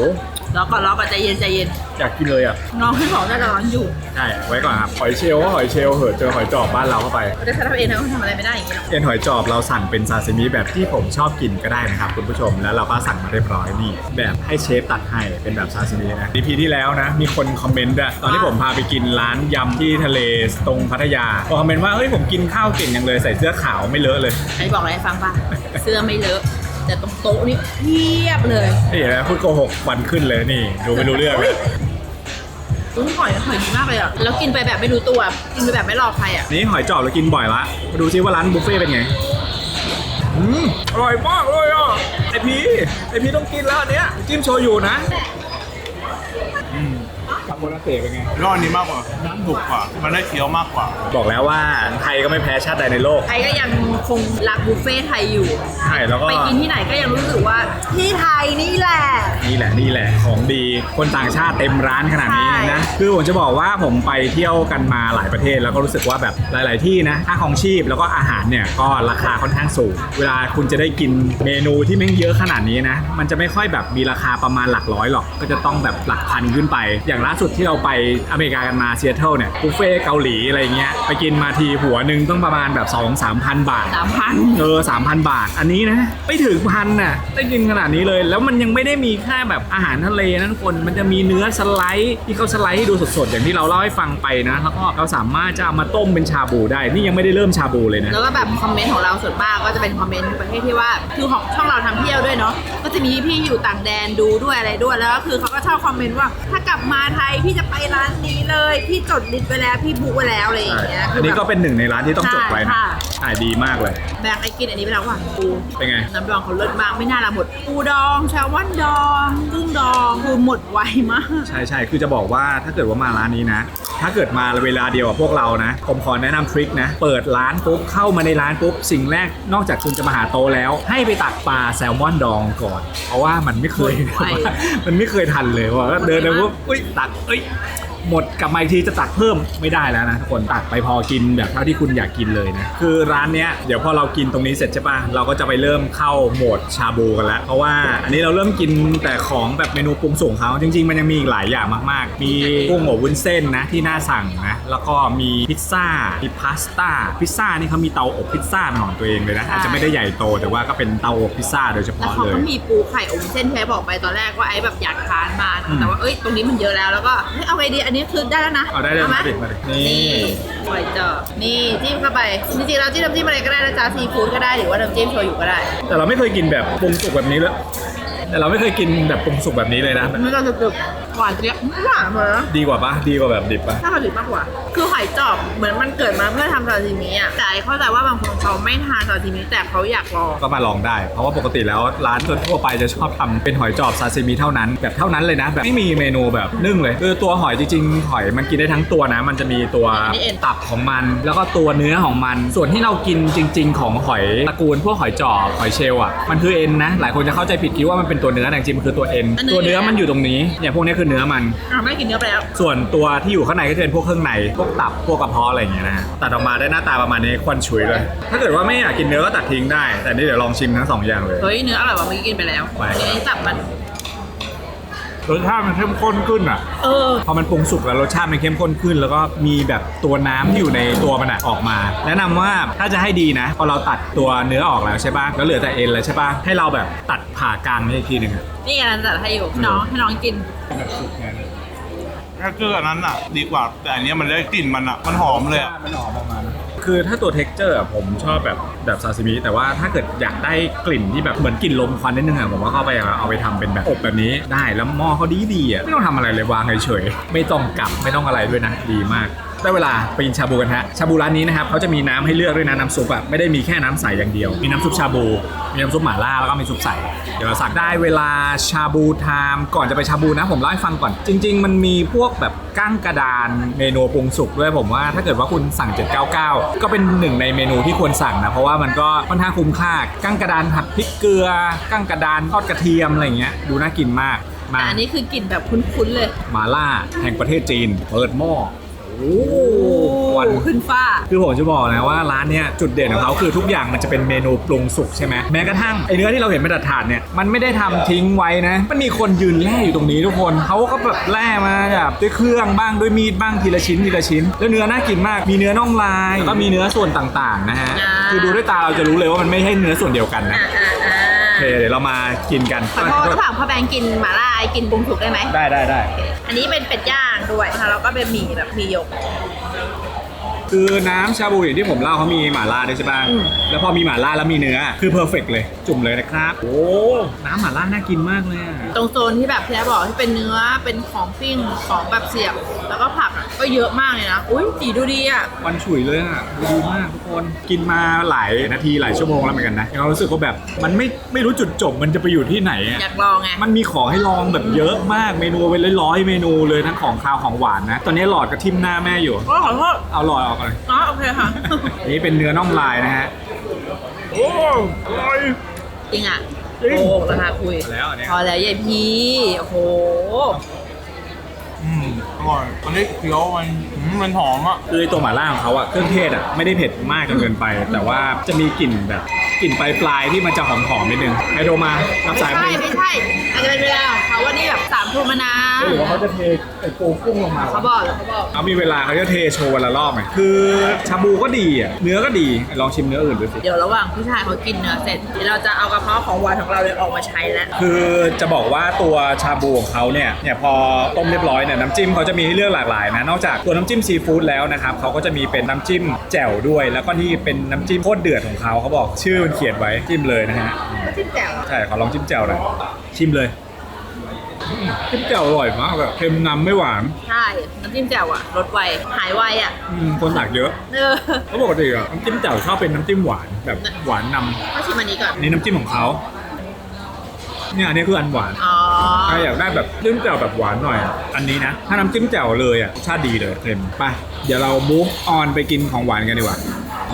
[SPEAKER 2] รอก่อนรอก่อนใจเย็นใจเย็น
[SPEAKER 1] อยากกินเลยอะ
[SPEAKER 2] น้องให้บอกน่าจะร้อนอยู่
[SPEAKER 1] ใช่ ไว้ก่อนครับ หอยเชลล์ก็หอยเชลล์เหอะเจอหอยจอบบ้านเราเข้าไป
[SPEAKER 2] แต่ฉันทำเองนะทำอะไรไม่ได้อย่างนี้หรอก
[SPEAKER 1] เอ็นหอยจอบเราสั่งเป็นซาซิมิแบบที่ผมชอบกินก็ได้นะครับคุณผู้ชม แล้วเราก็สั่งมาเรียบร้อยนี่ แบบให้เชฟตัดให้เป็นแบบซาซิมินะ EP ที่แล้วนะ มีคนคอมเมนต์อะตอนที่ผมพาไปกินร้านยำที่ทะเลตรงพัทยาก็คอมเมนต์ว่าเฮ้ยผมกินข้าวเก่งอย่างเลยใส่เสื้อขาวไม่เลอะเลย
[SPEAKER 2] ไอ้บอกอะไรให้ฟังป่ะ เสื้อไม่เลอะ แต่ตรงโต๊ะนี่เพียบเลย
[SPEAKER 1] นี่นะพูดโกหกวันขึ้นเลยนี่ ดูไม่รู้เรื่องเลย
[SPEAKER 2] อุ้ยหอยหอยดีมากเลยอะแล้วกินไปแบบไม่รู้ตัว กินไปแบบไม่รอใครอะ
[SPEAKER 1] นี่หอยจอบเรากินบ่อยละมาดูซิว่าร้านบุฟเฟ่ต์เป็นไงอืมอร่อยมากเลยอะไอพีไอพีต้องกินแล้วอันเนี้ยจิ้มโชยุนะอืมคา โบนาเตะเป็นไง
[SPEAKER 4] รอบนี้มากกว่าน้ำถูกกว่า มันได้เคี้ยวมากกว่า
[SPEAKER 1] บอกแล้วว่าไทยก็ไม่แพ้ชาติใดในโลก
[SPEAKER 2] ไอ้ก็ยังคงรักบุฟเฟ่ไทยอยู่
[SPEAKER 1] ใช่แล้วก็
[SPEAKER 2] ไปกินที่ไหนก็ยังรู้สึกว่าที่ไทยนี่แหละ
[SPEAKER 1] นี่แหละนี่แหละของดี คนต่างชาติเต็มร้านขนาดนี้
[SPEAKER 2] ใช่
[SPEAKER 1] นะ คือผมจะบอกว่าผมไปเที่ยวกันมาหลายประเทศแล้วก็รู้สึกว่าแบบหลาย ๆ ที่นะค่าของชีพแล้วก็อาหารเนี่ยก็ราคาค่อนข้างสูง เวลาคุณจะได้กินเมนูที่แม่งเยอะขนาดนี้นะ มันจะไม่ค่อยแบบมีราคาประมาณหลักร้อยหรอก ก็จะต้องแบบหลักพันขึ้นไป อย่างล่าสุดที่เราไปอเมริกากันมาเซียเทิลเนี่ยบุฟเฟ่ต์เกาหลีอะไรเงี้ยไปกินมาทีหัวหนึ่งต้องประมาณแบบ2 3 0 0 0 บาท
[SPEAKER 2] สามพัน
[SPEAKER 1] เออสามพันบาท อันนี้นะไม่ถึงพันน่ะได้กินขนาดนี้เลย แล้วมันยังไม่ได้มีแค่แบบอาหารทะเลนะทุกคน มันจะมีเนื้อสไลด์ที่เขาสไลด์ให้ดูสดๆ อย่างที่เราเล่าให้ฟังไปนะ แล้วก็เราสามารถจะเอามาต้มเป็นชาบูได้ นี่ยังไม่ได้เริ่มชาบูเลยนะ
[SPEAKER 2] แล้วก็แบบคอมเมนต์ของเราส่วนมากก็จะเป็นคอมเมนต์ประเภทที่ว่าคือของช่องเราทำเที่ยวด้วยเนาะก็จะมีพี่อยู่ต่างแดนดูด้วยอะไรด้วยแล้วก็คือเขาก็ชอบคอมเมนต์ว่า ถ้ากลับมาไทยพี่จะไปร้านนี้เลย พี่จดลิสต์ไว้แล้ว พี่บุ๊กไว้แล้วอะไรอย่างเงี้ย
[SPEAKER 1] อันนี้ก็เป็นหนึ่งในร้านที่ต้องจดไว้นะ
[SPEAKER 2] ใช่ค่ะ
[SPEAKER 1] ขายดีมากเลย
[SPEAKER 2] แบงค์ไอ้กินอันนี้ไปแล้วว่ะปู
[SPEAKER 1] เป็นไง
[SPEAKER 2] น้ำดองเขาเลิศมากไม่น่าละหมดปูดองแซลมอนดองกุ้งดองคือหมดไวมาก
[SPEAKER 1] ใช่ใช่คือจะบอกว่าถ้าเกิดว่ามาร้านนี้นะ ถ้าเกิดมาเวลาเดียวกับพวกเรานะ ผมขอแนะนำทริคนะ เปิดร้านปุ๊บเข้ามาในร้านปุ๊บสิ่งแรกนอกจากคุณจะมาหาโตะแล้ว ให้ไปตักปลาแซลมอนดองก่อน เพราะว่ามันไม่เคย
[SPEAKER 2] หมดไว
[SPEAKER 1] มันไม่เคยทันเลยว่าเดินไปปุ๊บอุ้ยตักเอ้ย หมดกลับมาอีกทีจะตักเพิ่มไม่ได้แล้วนะทุกคนตักไปพอกินแบบเท่าที่คุณอยากกินเลยนะคือร้านเนี้ยเดี๋ยวพอเรากินตรงนี้เสร็จใช่ปะเราก็จะไปเริ่มเข้าโหมดชาบูกันแล้ว เพราะว่าอันนี้เราเริ่มกินแต่ของแบบเมนูปรุงสุกเขาจริง ๆ มันยังมีอีกหลายอย่างมากๆ มีกุ้งอบวุ้นเส้นนะที่น่าสั่งนะแล้วก็มีพิซซ่ามีพาสต้าพิซซ่านี่เขามีเตาอบพิซซ่าเป็นของตัวเองเลยนะอาจจะไม่ได้ใหญ่โตแต่ว่าก็เป็นเตาอบพิซซ่าโดยเฉ
[SPEAKER 2] แล้ว
[SPEAKER 1] พาะ
[SPEAKER 2] เขา
[SPEAKER 1] เลย
[SPEAKER 2] ก็มีปูไข่อมเส้นแพ้บอกไปตอนแรกว่าไอ้แบบอยากทานมาก
[SPEAKER 1] อืม
[SPEAKER 2] แต่ว่าเอ้ยตรงนี้มันเยอะแล้วแล้วก็เฮ้ยเอาไงดีอันนี้คือได้แล้วนะ
[SPEAKER 1] เอาได้เลย
[SPEAKER 2] ไหม
[SPEAKER 1] มาดิมาดินี่
[SPEAKER 2] นี่ปล่อยเจอนี่จิ้มเข้าไปจริงๆเราจิ้มน้ำจิ้มอะไรก็ได้นะจ๊ะซีฟู้ดก็ได้หรือว่าน้ำจิ้มโชยุก็ได้
[SPEAKER 1] แต่เราไม่เคยกินแบบปรุงสุกแบบนี้เลยแต่เราไม่เคยกินแบบปรุงสุกแบบนี้เลยนะ
[SPEAKER 2] มันก็จะกรึบ หวานเจี๊ยบหวานเหมือน
[SPEAKER 1] ดีกว่าปะดีกว่าแบบดิบปะ
[SPEAKER 2] ถ้าเราดิบมากกว่า คือหอยจอบเหมือนมันเกิดมาเพื่อทำซาซิมิอะแต่ไอ้เข้าใจว่าบางคนเขาไม่ทานซาซิมิแต่เขาอยากลอง
[SPEAKER 1] ก็มาลองได้ เพราะว่าปกติแล้วร้านทั่วไปจะชอบทำเป็นหอยจอบซาซิมิเท่านั้นแบบเท่านั้นเลยนะ แบบไม่มีเมนูแบบนึ่งเลยคือตัวหอยจริงๆหอยมันกินได้ทั้งตัวนะ มันจะมีตัว
[SPEAKER 2] นี่เอ็น
[SPEAKER 1] ตับของมัน แล้วก็ตัวเนื้อของมัน ส่วนที่เรากินจริง ๆ ของหอยตระกูลพวกหอยจอบหอยเชลล์อะมันคือเอ็นนะ หลายคนจะเข้าใจผิดคิดว่ามันเป็นตัวเนื้อแต่จริงๆมันคือตัวเอ็นตัวเนื้อมันอยู่ตรงนี้เนี่ยพวกนี้คือเนื้อมัน
[SPEAKER 2] อะไม่ได้กินเนื้อไปแล้ว
[SPEAKER 1] ส่วนตัวที่อยู่ข้างในก็จะเป็นพวกเครื่องใน พวกตับ พวกกระเพาะอะไรอย่างเงี้ยนะฮะตัดออกมาได้หน้าตาประมาณนี้ควันฉุยเลย ถ้าเกิดว่าไม่อยากกินเนื้อก็ตัดทิ้งได้ แต่นี่เดี๋ยวลองชิมทั้งสองอย่างเลย
[SPEAKER 2] เฮ้ยเนื้ออร่อยกว่าเมื่อกี้กินไปแล้ว
[SPEAKER 1] ไป
[SPEAKER 2] อันนี้ตับมัน
[SPEAKER 1] รสชาติมันเข้มข้นขึ้นอะ
[SPEAKER 2] เออ
[SPEAKER 1] พอมันปรุงสุกแล้วรสชาติมันเข้มข้นขึ้น แล้วก็มีแบบตัวน้ำที่อยู่ในตัวมันอะออกมา แนะนำว่าถ้าจะให้ดีนะ พอเราตัดตัวเนื้อออกแล้วใช่ป่ะแล้วเหลือแต่เอ็นเลยใช่ป่ะให้เราแบบตัดผ่ากลางนี่อีกทีหนึ่งอะ
[SPEAKER 2] นี่กำลังจัดให้อยู่พี่น้องให้น้องกิน
[SPEAKER 1] แบบสุกไง
[SPEAKER 4] แค่เกอร์อันนั้นอะ ดีกว่า แต่อันเนี้ยมันได้กลิ่นมันอะ มันหอมเลยอะ
[SPEAKER 1] มันออกประมาณ คือถ้าตัวเท็กเจอร์ผมชอบแบบแบบซาซิมิแต่ว่าถ้าเกิดอยากได้กลิ่นที่แบบเหมือนกลิ่นลมควันนิดนึงอะผมว่าเข้าไปเอาไปทำเป็นแบบอบแบบนี้ได้แล้วหม้อเขาดีดีๆอะไม่ต้องทำอะไรเลยวางเฉยๆไม่ต้องกลับไม่ต้องอะไรด้วยนะดีมาก ได้เวลาไปกินชาบูกันฮะ ชาบูร้านนี้นะครับเขาจะมีน้ำให้เลือกด้วยนะน้ำซุปอะไม่ได้มีแค่น้ำใสอย่างเดียว มีน้ำซุปชาบู มีน้ำซุปหม่าล่าแล้วก็มีซุปใส เดี๋ยวเราสั่งได้เวลาชาบูไทม์ก่อนจะไปชาบูนะผมเล่าให้ฟังก่อน จริง ๆ มันมีพวกแบบกั้งกระดานเมนูปรุงสุกด้วยผมว่าถ้าเกิดว่าคุณสั่ง 799 ก็เป็นหนึ่งในเมนูที่ควรสั่งนะเพราะว่ามันก็ค่อนข้างคุ้มค่ากั้งกระดานผัดพริกเกลือกั้งกระดานทอดกระเทียมอะไรอย่างเงี้ยดูน่ากินมากมา
[SPEAKER 2] แต่อันนี้คือกลิ่นแบบคุ้นๆเลย
[SPEAKER 1] มาล่าแห่งประเทศจีน เปิดหม้อโอ้โหค วัน
[SPEAKER 2] ขึ้นฟ้า
[SPEAKER 1] คือผมจะบอกนะว่าร้านเนี้ยจุดเด่นของเขาคือทุกอย่างมันจะเป็นเมนูปรุงสุกใช่ไหมแม้กระทั่งไอเนื้อที่เราเห็นเป็นถาดๆเนี่ยมันไม่ได้ทำทิ้งไว้นะ มันมีคนยืนแล่อยู่ตรงนี้ทุกคนเขาก็แบบแล่มาแบบด้วยเครื่องบ้างด้วยมีดบ้างทีละชิ้นทีละชิ้น แล้วเนื้อน่ากินมากมีเนื้อน่องลายแล้วก็มีเนื้อส่วนต่างๆนะฮะ
[SPEAKER 2] อ่า
[SPEAKER 1] คือดูด้วยตาเราจะรู้เลยว่ามันไม่ใช่เนื้อส่วนเดียวกันนะ
[SPEAKER 2] อ่าอ่าอ่า
[SPEAKER 1] โอเคเดี๋ยวเรามากินกัน
[SPEAKER 2] ขอโทษระหว่างพ่อแบงค์กินหม่าล่าไอ้กินปรุงสุกได้ไหม
[SPEAKER 1] ได้ได้ได้
[SPEAKER 2] อันนี้เป็นเป็ดย่าง ด้วยนะคะแล้วก็เป็นหมี่แบบหมี่หยก
[SPEAKER 1] คือน้ำชาบูอย่างที่ผมเล่าเขามีหม่าล่าด้วยใช่ป่ะ
[SPEAKER 2] อืม
[SPEAKER 1] แล้วพอมีหม่าล่าแล้วมีเนื้อ คือเพอร์เฟกเลย จุ่มเลยนะครับ โอ้ น้ำหม่าล่าน่ากินมากเลยอะ
[SPEAKER 2] ตรงโซนที่แบบพี่แอ๊บอกที่เป็นเนื้อเป็นของปิ้งของแบบเสียบแล้วก็ผักอะก็เยอะมากเลยนะ อุ้ยสีดูดีอะ
[SPEAKER 1] วันฉุยเลยอะดีมากทุกคน กินมาหลายนาทีหลายชั่วโมงแล้วเหมือนกันนะเรารู้สึกว่าแบบมันไม่ไม่รู้จุดจบมันจะไปอยู่ที่ไหนอะ
[SPEAKER 2] อยากลองไง
[SPEAKER 1] มันมีของให้ลองแบบเยอะมากเมนูเป็นร้อยๆเมนูเลยทั้งของคาวของหวานนะ ตอนนี้หลอดกระทิมหน้าแม่อยู่
[SPEAKER 2] ก็ขอโทษ
[SPEAKER 1] เอาหลอดออกเลย
[SPEAKER 2] อ๋อโอเคค่ะ
[SPEAKER 1] อันนี้เป็นเนื้อน่องลายนะฮะ โอ้อร่อย
[SPEAKER 2] จริงอะ
[SPEAKER 1] จริง
[SPEAKER 2] โอ้ราคาคุย
[SPEAKER 1] พอแล้วอันเนี้ย
[SPEAKER 2] พอแล้วยายพี่ โอ้โห
[SPEAKER 4] อืมอร่อยมันได้เคี้ยวมันอืมมันหอมอะ
[SPEAKER 1] คือไอ้ตัวหม่าล่าของเขาอะเครื่องเทศอะไม่ได้เผ็ดมากจนเกินไป แต่ว่าจะมีกลิ่นแบบ กลิ่นปลายปลายๆที่มันจะหอมๆนิดนึงไฮโดมารับสาย
[SPEAKER 2] ไม่
[SPEAKER 1] มา
[SPEAKER 2] ใช่ ไม่ใช่อาจจะเป็นเวลาของเขาว่านี่แบบสามทุ่มแล้วนะ
[SPEAKER 1] หรือว่าเขาจะเทไอ้ปูกุ้งลงมา
[SPEAKER 2] เขาบอกเหรอเขาบอก
[SPEAKER 1] เขามีเวลาเขาจะเทโชว์วันละรอบไหมคือชาบูก็ดีอะเนื้อก็ดีลองชิมเนื้ออื่นดูสิ
[SPEAKER 2] เดี๋ยวระหว่างพี่ชายเขากินเนื้อเสร็จเดี๋ยวเราจะเอากระเพาะของหวานของเราเลยออกมาใช้แล้ว
[SPEAKER 1] คือจะบอกว่าตัวชาบูของเขาเนี่ยเนี่ยพอต้มเรียบร้อยเนี่ยน้ำจิ้มเขาจะมีให้เลือกหลากหลายนะนอกจากตัวน้ำจิ้มซีฟู้ดแล้วนะครับเขาก็จะมีเป็นน้ำจิ้มแจ่วด้วย แล้วก็นี่เป็นน้ำจิ้มโคตรเดือดของเขาเขาบอกชื่อมันเขียนไว้จิ้มเลยนะฮะ
[SPEAKER 2] จิ้มแจ่ว
[SPEAKER 1] ใช่ขอลองจิ้มแจ่วหน่อยชิมเลยอืมจิ้มแจ่วอร่อยมากแบบเค็มนำไม่หวาน
[SPEAKER 2] ใช่น้ำจิ้มแจ่วอะรสไวหายไวอะ
[SPEAKER 1] อืมคนตักเยอะ
[SPEAKER 2] เออ
[SPEAKER 1] เพราะปกติอะน้ำจิ้มแจ่วชอบเป็นน้ำจิ้มหวานแบบหวานน
[SPEAKER 2] ก็ชิมอันนี้ก่อนำ
[SPEAKER 1] นี่น้ำจิ้มของเขาเนี่ยอันนี้คืออันหวาน
[SPEAKER 2] อ๋อ
[SPEAKER 1] ถ้าอยากได้แบบจิ้มแจ่วแบบหวานหน่อยอะอันนี้นะ ถ้าน้ำจิ้มแจ่วเลยอะรสชาติดีเลยเค็มไป เดี๋ยวเรามูฟออนไปกินของหวานกันดีกว่า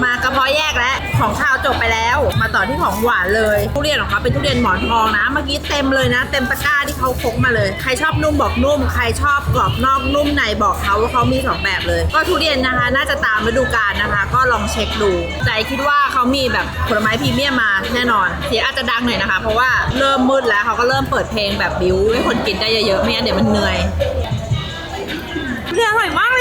[SPEAKER 2] มากระเพาะแยกแล้วของข้าวจบไปแล้ว มาต่อที่ของหวานเลยทุเรียนของเขาเป็นทุเรียนหมอนทองนะ เมื่อกี้เต็มเลยนะ เต็มตะกร้าที่เขาพกมาเลย ใครชอบนุ่มบอกนุ่ม ใครชอบกรอบนอกนุ่มในบอกเขาว่าเขามีสองแบบเลย ก็ทุเรียนนะคะ น่าจะตามฤดูกาลนะคะ ก็ลองเช็คดูแต่คิดว่าเขามีแบบผลไม้พรีเมียมมาแน่นอนเสียอาจจะดังหน่อยนะคะ เพราะว่าเริ่มมืดแล้วเขาก็เริ่มเปิดเพลงแบบบิ้วให้คนกินได้เยอะๆไม่งั้นเดี๋ยวมันเหนื่อยเรียอร่อยมาก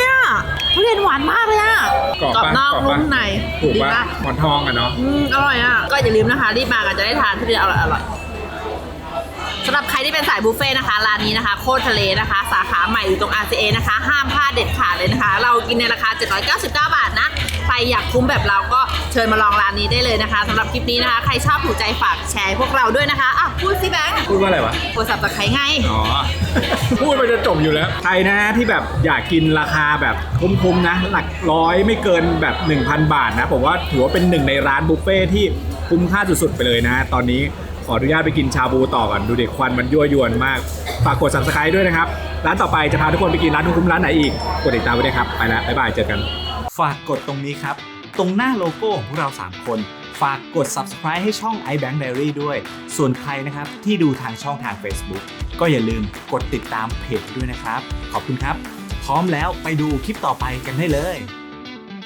[SPEAKER 2] ทุเรียนหวานมากเลยอะ
[SPEAKER 1] กรอบปะ
[SPEAKER 2] นอก
[SPEAKER 1] กรอบปะ
[SPEAKER 2] นุ่มใน
[SPEAKER 1] ถูก
[SPEAKER 2] ดี
[SPEAKER 1] ปะ
[SPEAKER 2] ปะ
[SPEAKER 1] หมอนทองอะเนาะ
[SPEAKER 2] อืมอร่อยอะ ก็อย่าลืมนะคะ รีบมากันจะได้ทานทุเรียนอร่อยอร่อยสำหรับใครที่เป็นสายบุฟเฟ่ต์นะคะร้านนี้นะคะโคตรทะเลนะคะ สาขาใหม่อยู่ตรง RCA นะคะ ห้ามพลาดเด็ดขาดเลยนะคะ เรากินในราคา 799 บาทนะ ใครอยากคุ้มแบบเราก็เชิญมาลองร้านนี้ได้เลยนะคะสำหรับคลิปนี้นะคะ ใครชอบถูกใจฝากแชร์ให้พวกเราด้วยนะคะอะพูดสิแบงค์
[SPEAKER 1] พูดว่าอะไรวะ
[SPEAKER 2] กดสับตะไคร้ไง
[SPEAKER 1] อ๋อ พูดไปจะจบอยู่แล้ว ใครนะที่แบบอยากกินราคาแบบคุ้มๆนะ หลักร้อยไม่เกินแบบ 1,000 บาทนะ ผมว่าถือว่าเป็นหนึ่งในร้านบุฟเฟ่ที่คุ้มค่าสุดๆไปเลยนะ ตอนนี้ขออนุญาตไปกินชาบูต่อก่อน ดูเด็กควันมันยั่วยวนมาก ฝากกด subscribe ด้วยนะครับ ร้านต่อไปจะพาทุกคนไปกินร้านคุ้มๆร้านไหนอีก กดติดตามไว้ด้วยครับ ไปแล้วบ๊ายบายเจอกัน ฝากกดตรงนี้ครับ ตรงหน้าโลโก้ของพวกเรา 3 คน ฝากกด subscribe ให้ช่อง iBank Diary ด้วย ส่วนใครนะครับที่ดูทางช่องทาง Facebook ก็อย่าลืมกดติดตามเพจด้วยนะครับ ขอบคุณครับ พร้อมแล้วไปดูคลิปต่อไปกันได้เลย